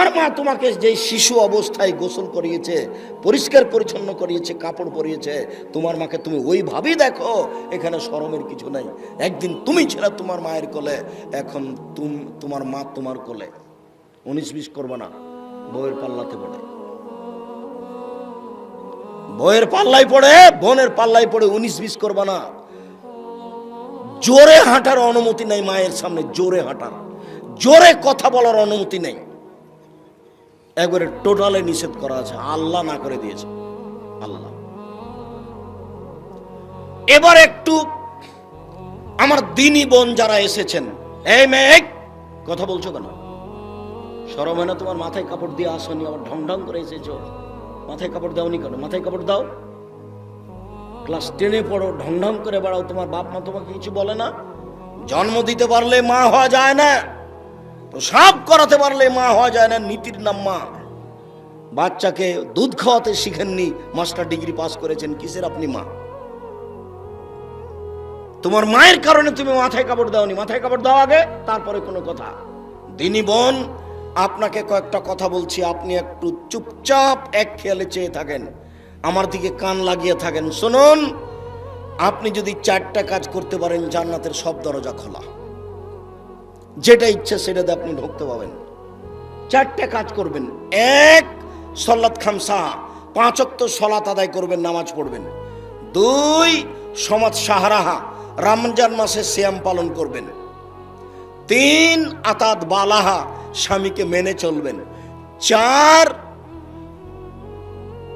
তোমার মা তোমাকে যে শিশু অবস্থায় গোসল করিয়েছে, পরিষ্কার পরিচ্ছন্ন করিয়েছে, কাপড় পরিয়েছে, তোমার মাকে তুমি ওইভাবেই দেখো, এখানে শরমের কিছু নাই। একদিন তুমি ছিল তোমার মায়ের কোলে, এখন তুম, তোমার মা তোমার কোলে। উনিশ বিশ করবে না, বউয়ের পাল্লাতে পড়ে। বউয়ের পাল্লাই পড়ে, বোনের পাল্লাই পড়ে উনিশ বিশ করবে না। জোরে হাঁটার অনুমতি নেই মায়ের সামনে, জোরে হাঁটার। জোরে কথা বলার অনুমতি নেই। একবারে টোটালে নিষেধ করা আছে। আল্লাহ না করে দিয়েছে। আল্লাহ। এবার একটু আমার দিনী বোন যারা এসেছেন, এই মেয়ে, কথা বলছো কেন? সরম হয় না তোমার মাথায় কাপড় দিয়ে আসনি, আবার ঢং ঢং করে এসেছ। মাথায় কাপড় দাওনি কেন? মাথায় কাপড় দাও। ক্লাস টেনে পড়ো ঢং ঢং করে বেড়াও। তোমার বাপ মা তোমাকে কিছু বলে না? জন্ম দিতে পারলে মা হওয়া যায় না। প্রসাব করাতে পারলে মা হওয়া যায় না, নীতির নাম মা। বাচ্চাকে দুধ খাওয়াতে শিখেননি, মাস্টার ডিগ্রি পাস করেছেন, কিসের আপনি মা? তোমার মায়ের কারণে তুমি মাথায় কাপড় দাওনি, মাথায় কাপড় দাও আগে, তারপরে কোনো কথা। দিনী বোন, আপনাকে কয়েকটা কথা বলছি, আপনি একটু চুপচাপ এক খেয়ালে চেয়ে থাকেন, আমার দিকে কান লাগিয়ে থাকেন। শুনুন, আপনি যদি চারটা কাজ করতে পারেন, জান্নাতের সব দরজা খোলা। যেটা ইচ্ছা সেটাতে আপনি ঢুকতে পাবেন চারটা কাজ করবেন। এক সল্লাত খামসা। পাঁচ অক্ত সলাত আদায় করবেন, নামাজ পড়বেন। দুই, সমাজ সাহারাহা রমজান মাসে শ্যাম পালন করবেন। তিন, আতাত বালাহা। স্বামীকে মেনে চলবেন। চার,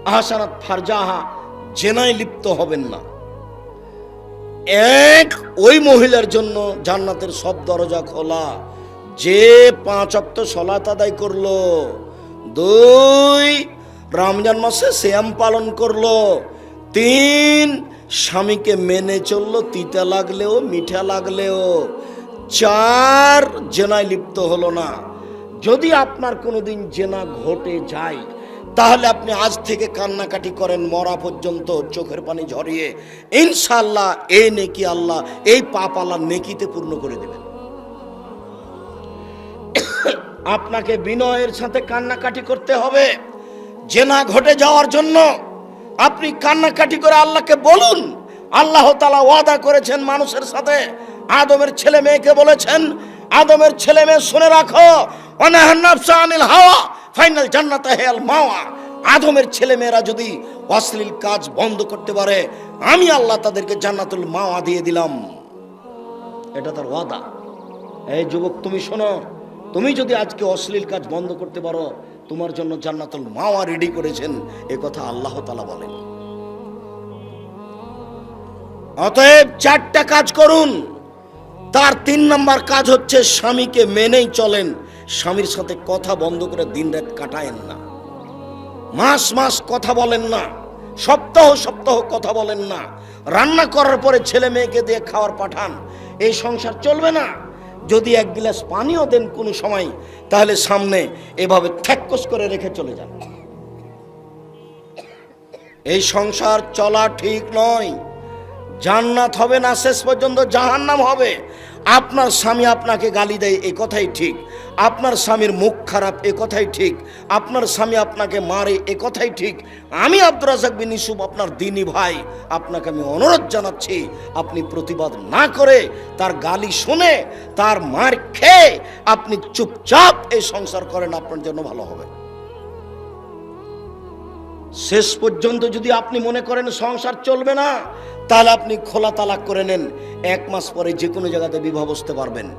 আহসানাত ফারজাহা। জেনায় লিপ্ত হবেন না। এক ওই মহিলার জন্য জান্নাতের সব দরজা খোলা। যে পাঁচ অক্ত সলাত আদায় করল, দুই রমজান মাসে শ্যাম পালন করল, তিন স্বামীকে মেনে চলল, তিতা লাগলেও, মিঠা লাগলেও, চার জেনায় লিপ্ত হলো না। যদি আপনার কোনোদিন জেনা ঘটে যায় তাহলে আপনি আজ থেকে কান্নাকাটি করেন, মরা পর্যন্ত চোখের পানি ঝরিয়ে। ইনশাল্লাহ এই নেকি আল্লাহ, এই পাপ আল্লাহ নেকিতে পূর্ণ করে দেবেন। আপনাকে বিনয়ের সাথে কান্নাকাটি করতে হবে। জেনা ঘটে যাওয়ার জন্য আপনি কান্নাকাটি করে আল্লাহকে বলুন। আল্লাহ তালা ওয়াদা করেছেন মানুষের সাথে। আদমের ছেলে মেয়েকে বলেছেন, আদমের ছেলে মেয়ে শুনে রাখো। অনাহান্নাফসা আনিল হাওয়া। ফাইনাল জান্নাত হেয়াল মাওয়া। আদমের ছেলে মেয়েরা যদি অশ্লীল কাজ বন্ধ করতে পারে, আমি আল্লাহ তাদেরকে জান্নাতুল মাওয়া দিয়ে দিলাম। এটা তার ওয়াদা। এই যুবক, তুমি শোনো, তুমি যদি আজকে অশ্লীল কাজ বন্ধ করতে পারো, তোমার জন্য জান্নাতুল মাওয়া রেডি করেছেন, এ কথা আল্লাহ তালা বলেন। অতএব চারটা কাজ করুন। তার তিন নম্বর কাজ হচ্ছে স্বামীকে মেনেই চলেন। স্বামীর সাথে কথা বন্ধ করে দিন রাত কাটায়েন না। মাস মাস কথা বলেন না। সপ্তাহ সপ্তাহ কথা বলেন না। রান্না করার পরে ছেলে মেয়েকে দিয়ে খাওয়ার পাঠান। এই সংসার চলবে না। যদি এক গ্লাস পানিও দেন কোনো সময়, তাহলে সামনে এভাবে থ্যাক্কস করে রেখে চলে যান। এই সংসার চলা ঠিক নয়। জান্নাত হবে না, শেষ পর্যন্ত জাহান্নাম হবে। আপনার স্বামী আপনাকে গালি দেয়, এ কথাই ঠিক। আপনার স্বামীর মুখ খারাপ, এ কথাই ঠিক। আপনার স্বামী আপনাকে মারে, এ কথাই ঠিক। আমি আব্দুর রাজাক বিন ইসুফ আপনার দিনী ভাই। আপনাকে আমি অনুরোধ জানাচ্ছি, আপনি প্রতিবাদ না করে তার গালি শুনে, তার মার খেয়ে আপনি চুপচাপ এই সংসার করেন, আপনার জন্য ভালো হবে। শেষ পর্যন্ত যদি আপনি মনে করেন সংসার চলবে না তাহলে আপনি খোলা তালাক করে নেন। এক মাস পরে যে কোনো জায়গাতে বিবাহ বসতে পারবেন।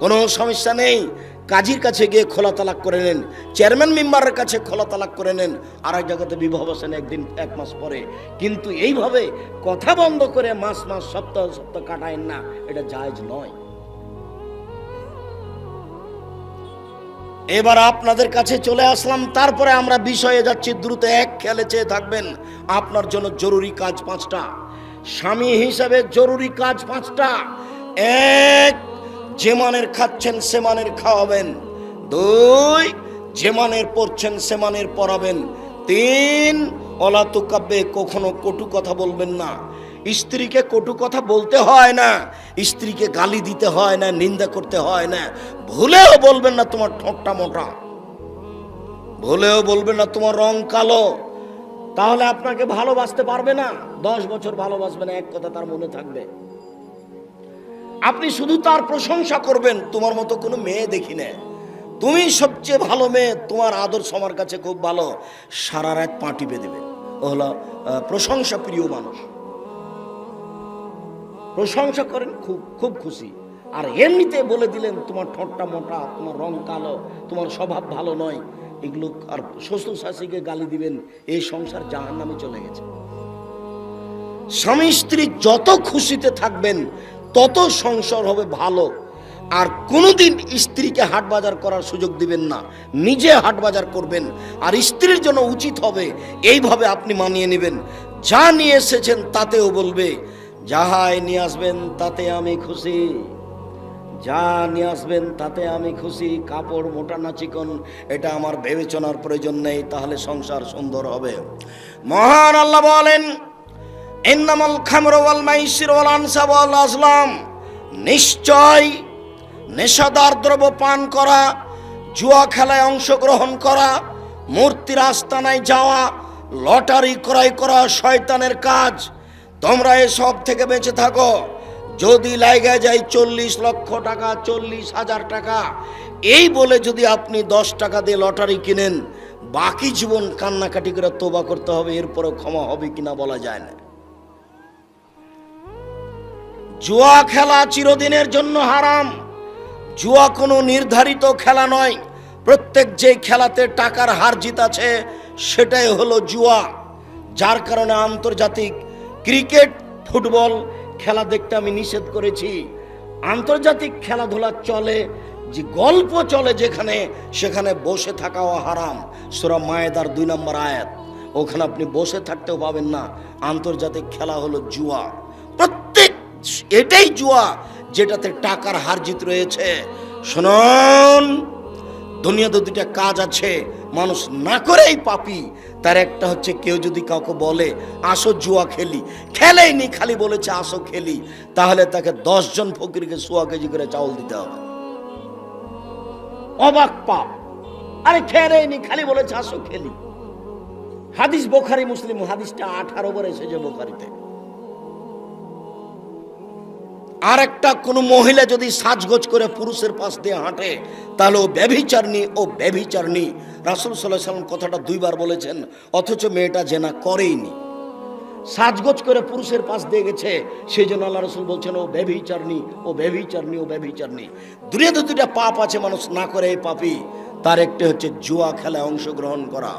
কোনো সমস্যা নেই। কাজীর কাছে গিয়ে খোলা তালাক করে নেন। চেয়ারম্যান মেম্বারের কাছে খোলা তালাক করে নেন। আর এক জায়গাতে বিবাহ বসেন একদিন, এক মাস পরে। কিন্তু এইভাবে কথা বন্ধ করে মাস মাস, সপ্তাহ সপ্তাহ কাটায়েন না। এটা জায়জ নয়। এবার আপনাদের কাছে চলে আসলাম। তারপরে আমরা বিষয়ে যাচ্ছি। দ্রুত এক খেয়ালে চেয়ে থাকবেন। আপনার জন্য জরুরি কাজ পাঁচটা। স্বামী হিসাবে জরুরি কাজ পাঁচটা। এক, যে মানের খাচ্ছেন সে মানের খাওয়াবেন। দুই, যে মানের পড়ছেন সে মানের পড়াবেন তিন অলাতু কাব্যে কখনো কটু কথা বলবেন না। স্ত্রীকে কটু কথা বলতে হয় না, স্ত্রীকে গালি দিতে হয় না, নিন্দা করতে হয় না। ভুলেও বলবেন না তোমার ঠোঁটটা মোটা। ভুলেও বলবেন না তোমার রং কালো। তাহলে আপনাকে ভালোবাসতে পারবে না। দশ বছর ভালোবাসবে না, এক কথা তার মনে থাকবে। আপনি শুধু তার প্রশংসা করবেন, তোমার মতো কোনো মেয়ে দেখি না। তুমি সবচেয়ে ভালো মেয়ে, তোমার আদর্শ আমার কাছে খুব ভালো। সারা রাত পা টিপে দেবে। ও হলো প্রশংসা প্রিয় মানুষ। প্রশংসা করেন, খুব খুব খুশি। আর এমনিতে বলে দিলেন, তোমার ঠোঁটটা মোটা, তোমার রং কালো, তোমার স্বভাব ভালো নয়। এগুলো আর শ্বশুর শাশুড়িকে গালি দিবেন, এই সংসার জাহান নামে চলে গেছে। স্বামী স্ত্রী যত খুশিতে থাকবেন, তত সংসার হবে ভালো। আর কোনোদিন স্ত্রীকে হাট বাজার করার সুযোগ দিবেন না, নিজে হাট বাজার করবেন। আর স্ত্রীর জন্য উচিত হবে, এইভাবে আপনি মানিয়ে নেবেন। যা নিয়ে এসেছেন তাতেও বলবে, যাহাই নিয়ে আসবেন তাতে আমি খুশি। যা নিয়ে আসবেন, তাতে আমি খুশি। কাপড়, মোটা না চিকন, এটা আমার বিবেচনার প্রয়োজন নেই, তাহলে সংসার সুন্দর হবে। মহান আল্লাহ বলেন, ইন্নামাল খামর ওয়াল মাইসির ওয়াল আনসাব আজলাম। নিশ্চয় নেশাদার দ্রব্য পান করা, জুয়া খেলায় অংশগ্রহণ করা, মূর্তির আস্তানায় যাওয়া, লটারি ক্রয় করা শয়তানের কাজ, তোমরা এসব থেকে বেঁচে থাকো। যদি লাইগা যায় চল্লিশ লক্ষ টাকা, চল্লিশ হাজার টাকা, এই বলে যদি আপনি দশ টাকা দিয়ে লটারি কিনেন, বাকি জীবন কান্নাকাটি করে তোবা করতে হবে এরপরে ক্ষমা হবে কিনা বলা যায় না। জুয়া খেলা চিরদিনের জন্য হারাম। জুয়া কোনো নির্ধারিত খেলা নয়। প্রত্যেক যে খেলাতে টাকার হার জিত আছে সেটাই হলো জুয়া। যার কারণে আন্তর্জাতিক ক্রিকেট, ফুটবল খেলা দেখতে আমি নিষেধ করেছি। আন্তর্জাতিক খেলাধুলা চলে, যে গল্প চলে যেখানে, সেখানে বসে থাকাও হারাম। সুরা মায়েদার দুই নম্বর আয়াত। ওখানে আপনি বসে থাকতেও পাবেন না। আন্তর্জাতিক খেলা হলো জুয়া। প্রত্যেক, এটাই জুয়া যেটাতে টাকার হার জিত রয়েছে। শুনুন, দুনিয়াতে দুইটা কাজ আছে। মানুষ না করেই পাপি। তার একটা হচ্ছে কেউ যদি কাউকে বলে, আসো জুয়া খেলি। খেলেইনি, খালি বলেছে, আসো খেলি। তাহলে তাকে দশজন ফকিরকে সোয়া কেজি করে চাউল দিতে হবে। অবাক পাপ। আরে খেলেইনি, খালি বলেছে, আসো খেলি। হাদিস বোখারি, মুসলিম, হাদিসটা আঠারো বার এসেছে বোখারিতে। আর একটা কোনো মহিলা যদি সাজগোজ করে পুরুষের পাশ দিয়ে হাঁটে, তাহলে ও ব্যভিচারনি ও ব্যভিচারনি রাসুল সাল্লাহ সাল্লাম কথাটা দুইবার বলেছেন, অথচ মেয়েটা জেনা করেইনি। সাজগোজ করে পুরুষের পাশ দিয়ে গেছে সেই জন্য আল্লাহ রসুল বলছেন, ও ব্যভিচারনি ও ব্যভিচারনি ও ব্যভিচারনি দূরে তো দুটা পাপ আছে, মানুষ না করে এই পাপি তার একটি হচ্ছে জুয়া খেলায় অংশগ্রহণ করা,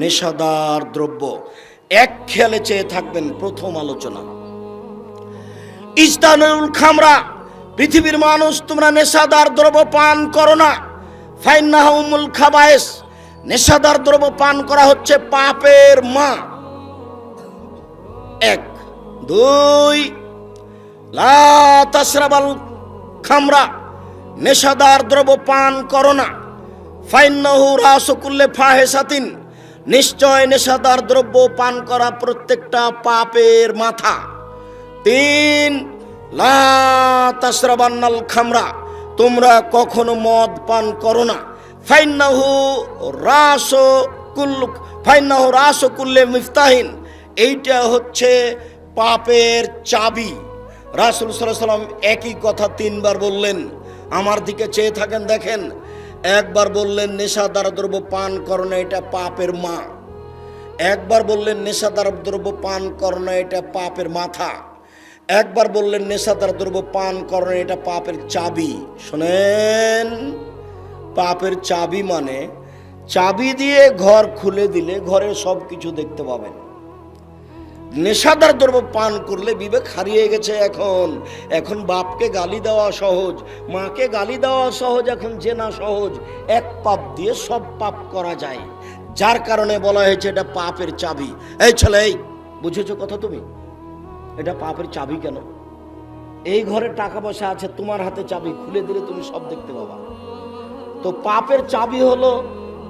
নেশাদার দ্রব্য। এক খেয়ালে চেয়ে থাকবেন প্রথম আলোচনা। ইস্তানুল খামরা, পৃথিবীর মানুষ, তোমরা নেশাদার দ্রব্য পান করো না। ফাইনাহুমুল খাবায়েস, নেশাদার দ্রব্য পান করা হচ্ছে পাপের মা। এক। দুই। লা তাসরাবাল খামরা, নেশাদার দ্রব্য পান করো না। ফাইন্নাহু রাসকুল্লে ফাহেসাতিন নিশ্চয় নেশাদার দ্রব্য পান করা প্রত্যেকটা পাপের মাথা। তিন, লা খামরা, তোমরা কখনো মদ পান করো না। ফাইন্নাহু রাস কুল্লু ফাইন্নাহু রাস কুল্লে মিফতাহিন, এইটা হচ্ছে পাপের চাবি। রাসুল সাল্লাম একই কথা তিনবার বললেন। আমার দিকে চেয়ে থাকেন, দেখেন, একবার বললেন, নেশাদার দ্রব্য পান করো না, এটা পাপের মা। একবার বললেন, নেশাদার দ্রব্য পান করো না, এটা পাপের মাথা। একবার বললেন নেশাদার দ্রব্য পান করো না এটা পাপের চাবি। শোনেন, পাপের চাবি মানে চাবি দিয়ে ঘর খুলে দিলে ঘরের সব কিছু দেখতে পাবেন। নেশাদার দ্রব্য পান করলে বিবেক হারিয়ে গেছে এখন। এখন বাপকে গালি দেওয়া সহজ, মাকে গালি দেওয়া সহজ, এখন জেনা সহজ। এক পাপ দিয়ে সব পাপ করা যায়। যার কারণে বলা হয়েছে এটা পাপের চাবি। এই ছেলে বুঝেছ কথা তুমি? এটা পাপের চাবি কেন? এই ঘরে টাকা পয়সা আছে, তোমার হাতে চাবি, খুলে দিলে তুমি সব দেখতে পাবা। তো পাপের চাবি হলো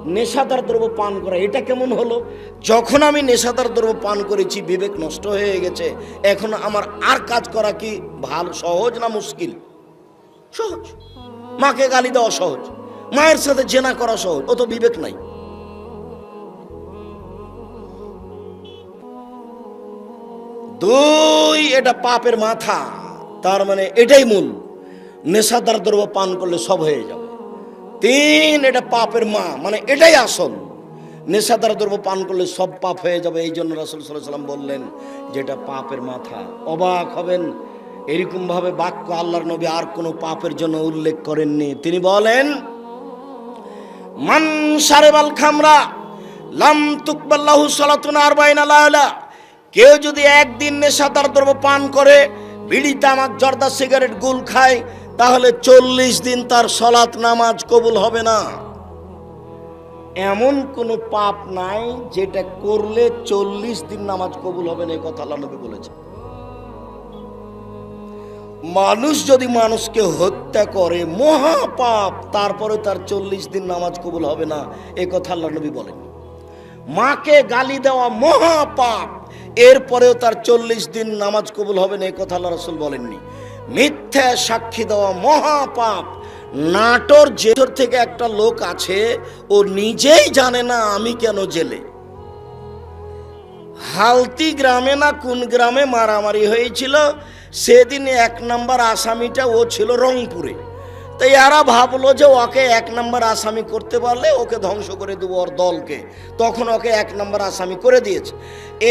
নেশাদার দ্রব্য পান করা। এটা কেমন হলো? যখন আমি নেশাদার দ্রব্য পান করেছি, বিবেক নষ্ট হয়ে গেছে। এখন আমার আর কাজ করা কি ভালো, সহজ না মুশকিল? সহজ। মাকে গালি দেওয়া সহজ। মায়ের সাথে জেনা করা সহজ। ও তো বিবেক নাই। দুই, এটা পাপের মাথা। তার মানে এটাই মূল। নেশাদার দ্রব্য পান করলে সব হয়ে যাবে। তিন, এটা পাপের মা মানে এটাই আসল। নেশাদার দ্রব্য পান করলে সব পাপ হয়ে যাবে। এই জন্য রাসুল সাল্লাম বললেন যেটা পাপের মাথা। অবাক হবেন, এরকমভাবে বাক্য আল্লাহর নবী আর কোনো পাপের জন্য উল্লেখ করেননি। তিনি বলেন, মান সারেবাল খামরা, লাম তুকবাল্লাহু সালাতুন আরবাইন আলাইলা কেউ যদি একদিন নেশাদার দ্রব্য পান করে, বিড়ি, তামাক, জর্দা, সিগারেট, গুল খায়, তাহলে চল্লিশ দিন তার সলাৎ নামাজ কবুল হবে না। এমন কোনো পাপ নাই যেটা করলে চল্লিশ দিন নামাজ কবুল হবে না এই কথা আল্লাহ নবী বলেছে মানুষ যদি মানুষকে হত্যা করে মহা পাপ তারপরে তার চল্লিশ দিন নামাজ কবুল হবে না, এ কথা আল্লাহ নবী বলেন। মাকে গালি দেওয়া মহা পাপ এরপরেও তার চল্লিশ দিন নামাজ কবুল হবে না, এ কথা আল্লাহ রসুল বলেননি। মিথ্যা সাক্ষী দেওয়া মহাপাপ। নাটোর জেঠর থেকে একটা লোক আছে, ও নিজেই জানে না আমি কেন জেলে। হালতি গ্রামে না কোন গ্রামে মারামারি হয়েছিল, সেদিন এক নম্বর আসামিটা ও ছিল রংপুরে। তাই এরা ভাবলো যে ওকে এক নম্বর আসামি করতে পারলে ওকে ধ্বংস করে দেবো ওর দলকে। তখন ওকে এক নম্বর আসামি করে দিয়েছে।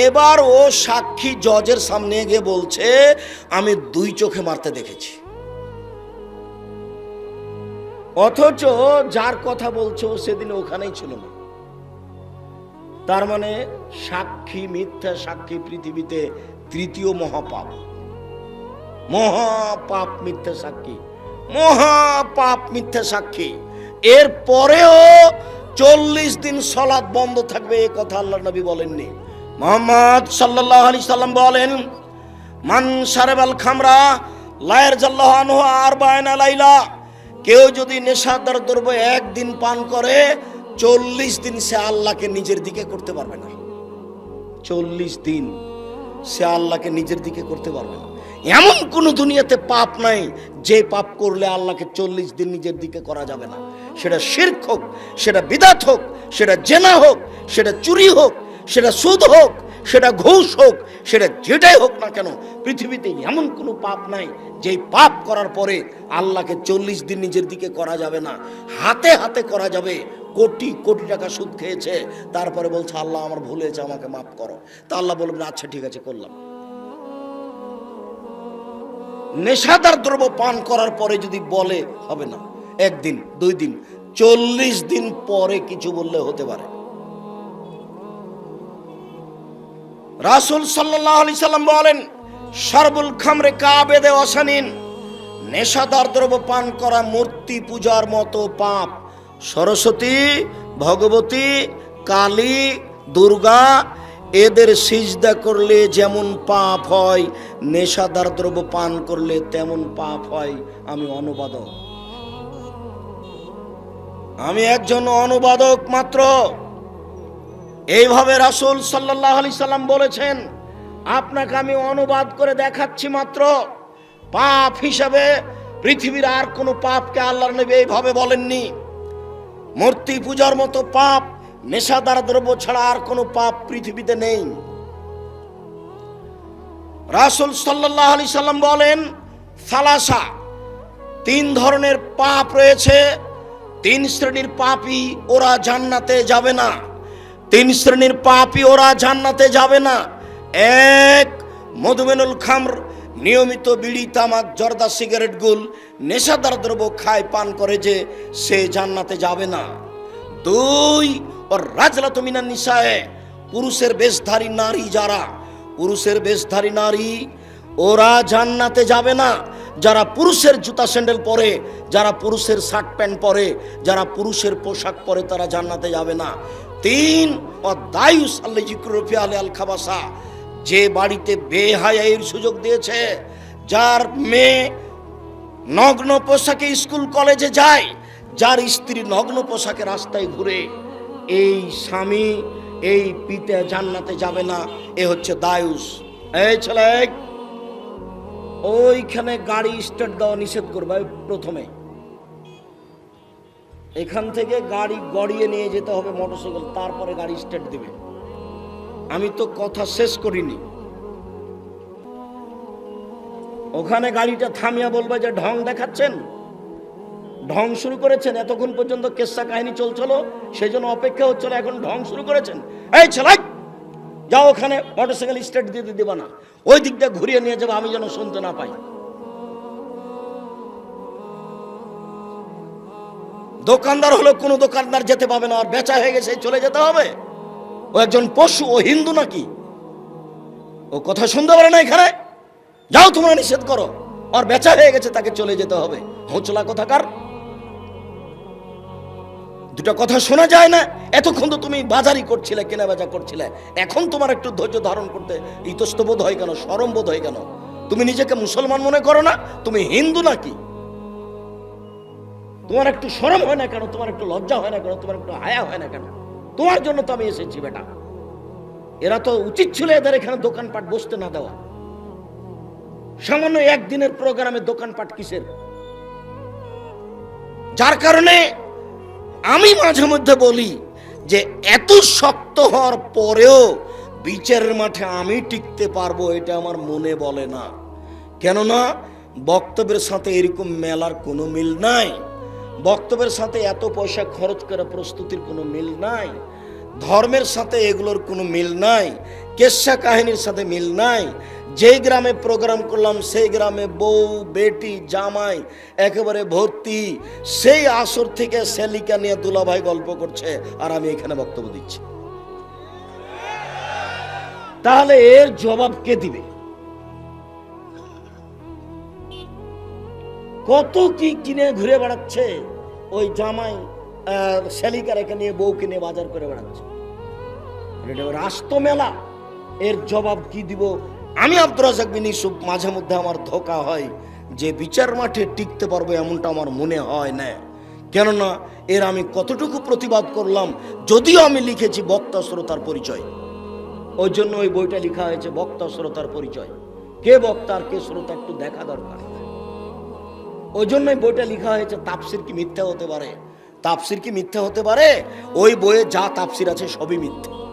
এবার ও সাক্ষী জজের সামনে গিয়ে বলছে, আমি দুই চোখে মারতে দেখেছি। অথচ যার কথা বলছে ও সেদিন ওখানেই ছিল না। তার মানে সাক্ষী মিথ্যা সাক্ষী পৃথিবীতে তৃতীয় মহাপাপ। মহাপাপ মিথ্যা সাক্ষী। মহাপাপ মিথ্যা সাক্ষী। এর পরেও চল্লিশ দিন সলাদ বন্ধ থাকবে, এ কথা আল্লাহ নবী বলেননি। মোহাম্মদ সাল্লাহ আলি সাল্লাম বলেন, মান সারেবাল খামরা, লায়ের জাল্লাহ আনহু আর বায়না লাইলা। কেউ যদি নেশাদার দ্রব্য একদিন পান করে, চল্লিশ দিন সে আল্লাহকে নিজের দিকে করতে পারবে না। চল্লিশ দিন সে আল্লাহকে নিজের দিকে করতে পারবে না। এমন কোনো দুনিয়াতে পাপ নাই, যে পাপ করলে আল্লাহকে চল্লিশ দিন নিজের দিকে করা যাবে না। সেটা শির্ক হোক, সেটা বিদাত হোক, সেটা জেনা হোক, সেটা চুরি হোক, সেটা সুদ হোক, সেটা ঘুষ হোক, সেটা যেটাই হোক না কেন, পৃথিবীতে এমন কোনো পাপ নাই যেই পাপ করার পরে আল্লাহকে চল্লিশ দিন নিজের দিকে করা যাবে না। হাতে হাতে করা যাবে, কোটি কোটি টাকা সুদ খেয়েছে, তারপরে বলছে, আল্লাহ আমার ভুল হয়েছে, আমাকে মাফ করো। তা আল্লাহ বলবেন আচ্ছা ঠিক আছে, করলাম। নেশাদার দ্রব্য পান করার পরে যদি বলে, হবে না। একদিন, দুই দিন, চল্লিশ দিন পরে কিছু বললে হতে পারে। রাসুল সাল্লাহ আলি সাল্লাম বলেন, সর্বুল খামরে কাবেদে অসানিন নেশাদার দ্রব্য পান করা মূর্তি পূজার মতো পাপ। সরস্বতী, ভগবতী, কালী, দুর্গা এদের সিজদা করলে যেমন পাপ হয়, নেশাদার দ্রব্য পান করলে তেমন পাপ হয়। আমি অনুবাদক। আমি একজন অনুবাদক মাত্র। এইভাবে রাসুল সাল্লাহ আলি সাল্লাম বলেছেন, আপনাকে আমি অনুবাদ করে দেখাচ্ছি মাত্র। পাপ হিসাবে পৃথিবীর আর কোনো পাপকে আল্লাহ নবী এইভাবে বলেননি। মূর্তি পূজার মতো পাপ নেশাদার দ্রব্য ছাড়া আর কোনো পাপ পৃথিবীতে নেই। রাসুল সাল্লাহ আলি সাল্লাম বলেন ফালাসা তিন ধরনের পাপ রয়েছে। তিন শ্রেণির পাপই ওরা জান্নাতে যাবে না। তিন শ্রেণির পাপই ওরা জান্নাতে যাবে না। এক, মধুমেনুল খামর, নিয়মিত বিড়ি, তামাক, জর্দা, সিগারেট গুল, নেশাদার দ্রব্য খায়, পান করে যে সে জান্নাতে যাবে না। দুই পুরুষের বেশধারী নারী যারা, পুরুষের বেশধারী নারী, ওরা জান্নাতে যাবে না। যারা পুরুষের জুতা স্যান্ডেল পরে, যারা পুরুষের শার্ট প্যান্ট পরে, যারা পুরুষের পোশাক পরে তারা জান্নাতে যাবে না। তিন দায়ুস খাবাসা, যে বাড়িতে বেহায়ের সুযোগ দিয়েছে, যার মেয়ে নগ্ন পোশাকে স্কুল কলেজে যায়, যার স্ত্রী নগ্ন পোশাকে রাস্তায় ঘুরে এই স্বামী এই পিতা জান্নাতে যাবে না, এ হচ্ছে দায়ুস। এই ছেলে, ওইখানে গাড়ি স্টার্ট দেওয়া নিষেধ করবে প্রথমে। এখান থেকে গাড়ি গড়িয়ে নিয়ে যেতে হবে মোটরসাইকেল, তারপরে গাড়ি স্টার্ট দিবে। আমি তো কথা শেষ করিনি। ওখানে গাড়িটা থামিয়া বলবে যে ঢং দেখাচ্ছেন? ঢং শুরু করেছেন, এতক্ষণ পর্যন্ত কেসা কাহিনী চলছিল সেই জন্য অপেক্ষা হচ্ছিল, এখন ঢং শুরু করেছেন। এই ছেলাই, যাও ওখানে, মোটরসাইকেল স্টার্ট দিতে দেবা না। ওই দিকটা ঘুরিয়ে নিয়ে যাব, আমি যেন শুনতে না পাই। দোকানদার হলো, কোনো দোকানদার যেতে পাবে না, আর বেচা হয়ে গেছে, চলে যেতে হবে। ও একজন পশু, ও হিন্দু নাকি? ও কথা শুনতে পারে না এখানে? যাও তোমরা নিষেধ করো, আর বেচা হয়ে গেছে, তাকে চলে যেতে হবে। হোঁচলা কথাকার? দুটা কথা শোনা যায় না। এতক্ষণ তো তুমি বাজারই করছিলে কেনা বেচা করছিলে। এখন তোমার একটু ধৈর্য ধারণ করতে ইতস্তবোধ হয় কেন, সরম বোধ হয় কেন? তুমি নিজেকে মুসলমান মনে করো না? তুমি হিন্দু নাকি? তোমার একটু শরম হয় না কেন? তোমার একটু লজ্জা হয় না কেন? তোমার একটু হায়া হয় না কেন? তোমার জন্য তো আমি এসেছি বেটা। এরা তো উচিত ছিল এদের এখানে দোকানপাট বসতে না দেওয়া। সামান্য একদিনের প্রোগ্রামে দোকানপাট কিসের? যার কারণে আমি মাঝে মধ্যে বলি যে এত শক্ত হওয়ার পরেও বিচারের মাঠে আমি টিকতে পারব এটা আমার মনে বলে না। কেননা বক্তব্যের সাথে এরকম মেলার কোনো মিল নাই। বক্তব্যের সাথে এত পয়সা খরচ করা প্রস্তুতির কোনো মিল নাই। ধর্মের সাথে এগুলোর কোনো মিল নাই কেশা কাহিনীর সাথে মিল নাই। যেই গ্রামে প্রোগ্রাম করলাম, সেই গ্রামে বউ, বেটি, জামাই, একেবারে ভর্তি। সেই আসর থেকে সেলিকা নিয়ে দুলাভাই গল্প করছে, আর আমি এখানে বক্তব্য দিচ্ছি। তাহলে এর জবাব কে দিবে? কত কি কিনে ঘুরে বেড়াচ্ছে ওই জামাই? আহ, শালিকা রেখে নিয়ে বউকে নিয়ে বাজার করে বেড়াচ্ছে। রাস্ত মেলা এর জবাব কি দিব? আমি আব্দুর রাজাক বিন ইউসুফ মাঝে মধ্যে আমার ধোকা হয় যে বিচার মাঠে টিকতে পারব এমনটা আমার মনে হয় না। কেননা এর আমি কতটুকু প্রতিবাদ করলাম যদিও আমি লিখেছি বক্তা শ্রোতার পরিচয়। ওই জন্য ওই বইটা লেখা হয়েছে বক্তা শ্রোতার পরিচয়। কে বক্তা আর কে শ্রোতা একটু দেখা দরকার। ওই জন্যই বইটা লেখা হয়েছে তাপসির কি মিথ্যা হতে পারে? তাপসির কি মিথ্যা হতে পারে? ওই বইয়ে যা তাপসির আছে সবই মিথ্যা।